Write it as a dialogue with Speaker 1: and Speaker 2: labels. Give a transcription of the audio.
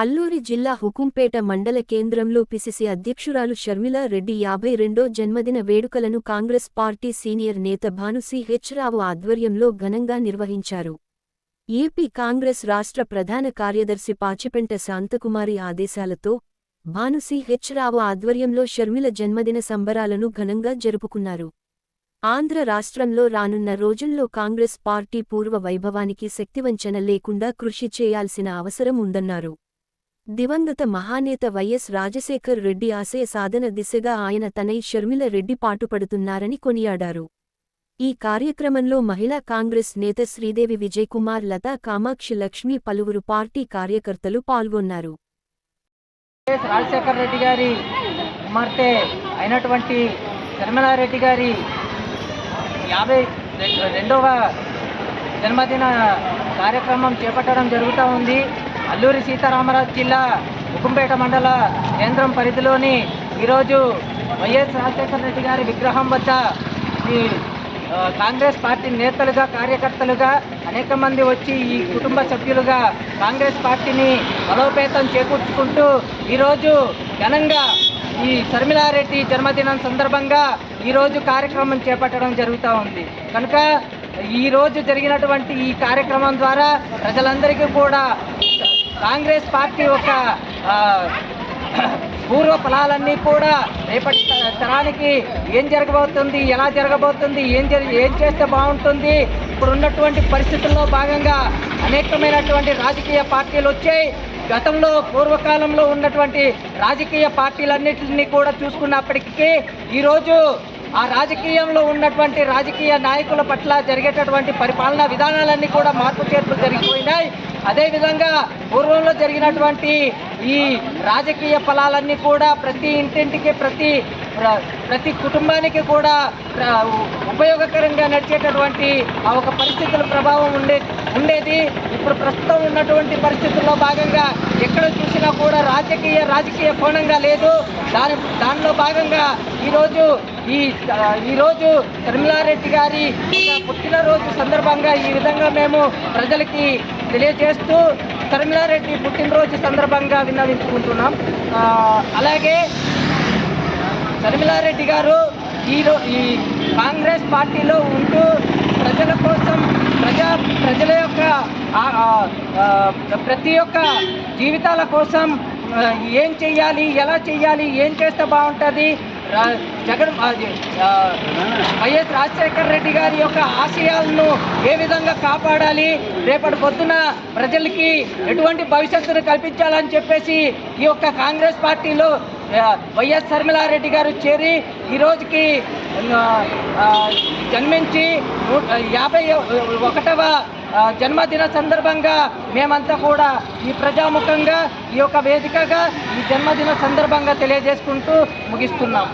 Speaker 1: అల్లూరి జిల్లా హుకుంపేట మండల కేంద్రంలో పిసిసి అధ్యక్షురాలు షర్మిల రెడ్డి యాభై రెండో జన్మదిన వేడుకలను కాంగ్రెస్ పార్టీ సీనియర్ నేత భానుసి హెచ్ రావు ఆధ్వర్యంలో ఘనంగా నిర్వహించారు. ఏపీ కాంగ్రెస్ రాష్ట్ర ప్రధాన కార్యదర్శి పాచిపెంట శాంతకుమారి ఆదేశాలతో భానుసి హెచ్ రావు ఆధ్వర్యంలో షర్మిల జన్మదిన సంబరాలను ఘనంగా జరుపుకున్నారు. ఆంధ్ర రాష్ట్రంలో రానున్న రోజుల్లో కాంగ్రెస్ పార్టీ పూర్వ వైభవానికి శక్తివంచన లేకుండా కృషి చేయాల్సిన అవసరం ఉందన్నారు. దివంగత మహానేత వైఎస్ రాజశేఖర్ రెడ్డి ఆశయ సాధన దిశగా ఆయన తనై షర్మిల రెడ్డి పాటుపడుతున్నారని కొనియాడారు. ఈ కార్యక్రమంలో మహిళా కాంగ్రెస్ నేత శ్రీదేవి విజయకుమార్ లతా కామాక్షి లక్ష్మి పలువురు పార్టీ కార్యకర్తలు పాల్గొన్నారు.
Speaker 2: రెడ్డి గారి కుమార్తె అయినటువంటి గారి యాభై రెండవ జన్మదిన కార్యక్రమం చేపట్టడం జరుగుతూ ఉంది. అల్లూరి సీతారామరాజు జిల్లా ఉకుంపేట మండల కేంద్రం పరిధిలోని ఈరోజు వైఎస్ రాజశేఖర రెడ్డి గారి విగ్రహం వద్ద ఈ కాంగ్రెస్ పార్టీ నేతలుగా కార్యకర్తలుగా అనేక మంది వచ్చి ఈ కుటుంబ సభ్యులుగా కాంగ్రెస్ పార్టీని బలోపేతం చేకూర్చుకుంటూ ఈరోజు ఘనంగా ఈ శర్మిలారెడ్డి జన్మదినం సందర్భంగా ఈరోజు కార్యక్రమం చేపట్టడం జరుగుతూ ఉంది. కనుక ఈరోజు జరిగినటువంటి ఈ కార్యక్రమం ద్వారా ప్రజలందరికీ కూడా కాంగ్రెస్ పార్టీ ఒక పూర్వ ఫలాలన్నీ కూడా రేపటి త- తరానికి ఏం జరగబోతుంది ఎలా జరగబోతుంది ఏం జరి ఏం చేస్తే బాగుంటుంది ఇప్పుడు ఉన్నటువంటి పరిస్థితుల్లో భాగంగా అనేకమైనటువంటి రాజకీయ పార్టీలు వచ్చాయి. గతంలో పూర్వకాలంలో ఉన్నటువంటి రాజకీయ పార్టీలన్నింటినీ కూడా చూసుకున్నప్పటికీ ఈరోజు ఆ రాజకీయంలో ఉన్నటువంటి రాజకీయ నాయకుల పట్ల జరిగేటటువంటి పరిపాలనా విధానాలన్నీ కూడా మార్పు చేర్పులు జరిగిపోయినాయి. అదేవిధంగా పూర్వంలో జరిగినటువంటి ఈ రాజకీయ ఫలాలన్నీ కూడా ప్రతి ఇంటింటికి ప్రతి ప్ర- ప్రతి కుటుంబానికి కూడా ఉపయోగకరంగా నడిచేటటువంటి ఆ ఒక పరిస్థితుల ప్రభావం ఉండే ఉండేది. ఇప్పుడు ప్రస్తుతం ఉన్నటువంటి పరిస్థితుల్లో భాగంగా ఎక్కడ చూసినా కూడా రాజకీయ రాజకీయ కోణంగా లేదు. దాని దానిలో భాగంగా ఈరోజు ఈ ఈరోజు శర్మిలారెడ్డి గారి పుట్టినరోజు సందర్భంగా ఈ విధంగా మేము ప్రజలకి తెలియజేస్తూ శర్మిలారెడ్డి పుట్టినరోజు సందర్భంగా విన్నవించుకుంటున్నాం. అలాగే శర్మిలారెడ్డి గారు ఈ ఈ కాంగ్రెస్ పార్టీలో ఉంటూ ప్రజల కోసం ప్రజా ప్రజల యొక్క ప్రతి ఒక్క జీవితాల కోసం ఏం చెయ్యాలి ఎలా చెయ్యాలి ఏం చేస్తే బాగుంటుంది? జగన్ అది, వైఎస్ రాజశేఖర రెడ్డి గారి యొక్క ఆశయాలను ఏ విధంగా కాపాడాలి? రేపటి పొద్దున ప్రజలకి ఎటువంటి భవిష్యత్తును కల్పించాలని చెప్పేసి ఈ యొక్క కాంగ్రెస్ పార్టీలో వైఎస్ శర్మిలారెడ్డి గారు చేరి ఈ రోజుకి జన్మించి యాభై ఒకటవ జన్మదిన సందర్భంగా మేమంతా కూడా ఈ ప్రజాముఖంగా ఈ యొక్క వేదికగా ఈ జన్మదిన సందర్భంగా తెలియజేసుకుంటూ ముగిస్తున్నాం.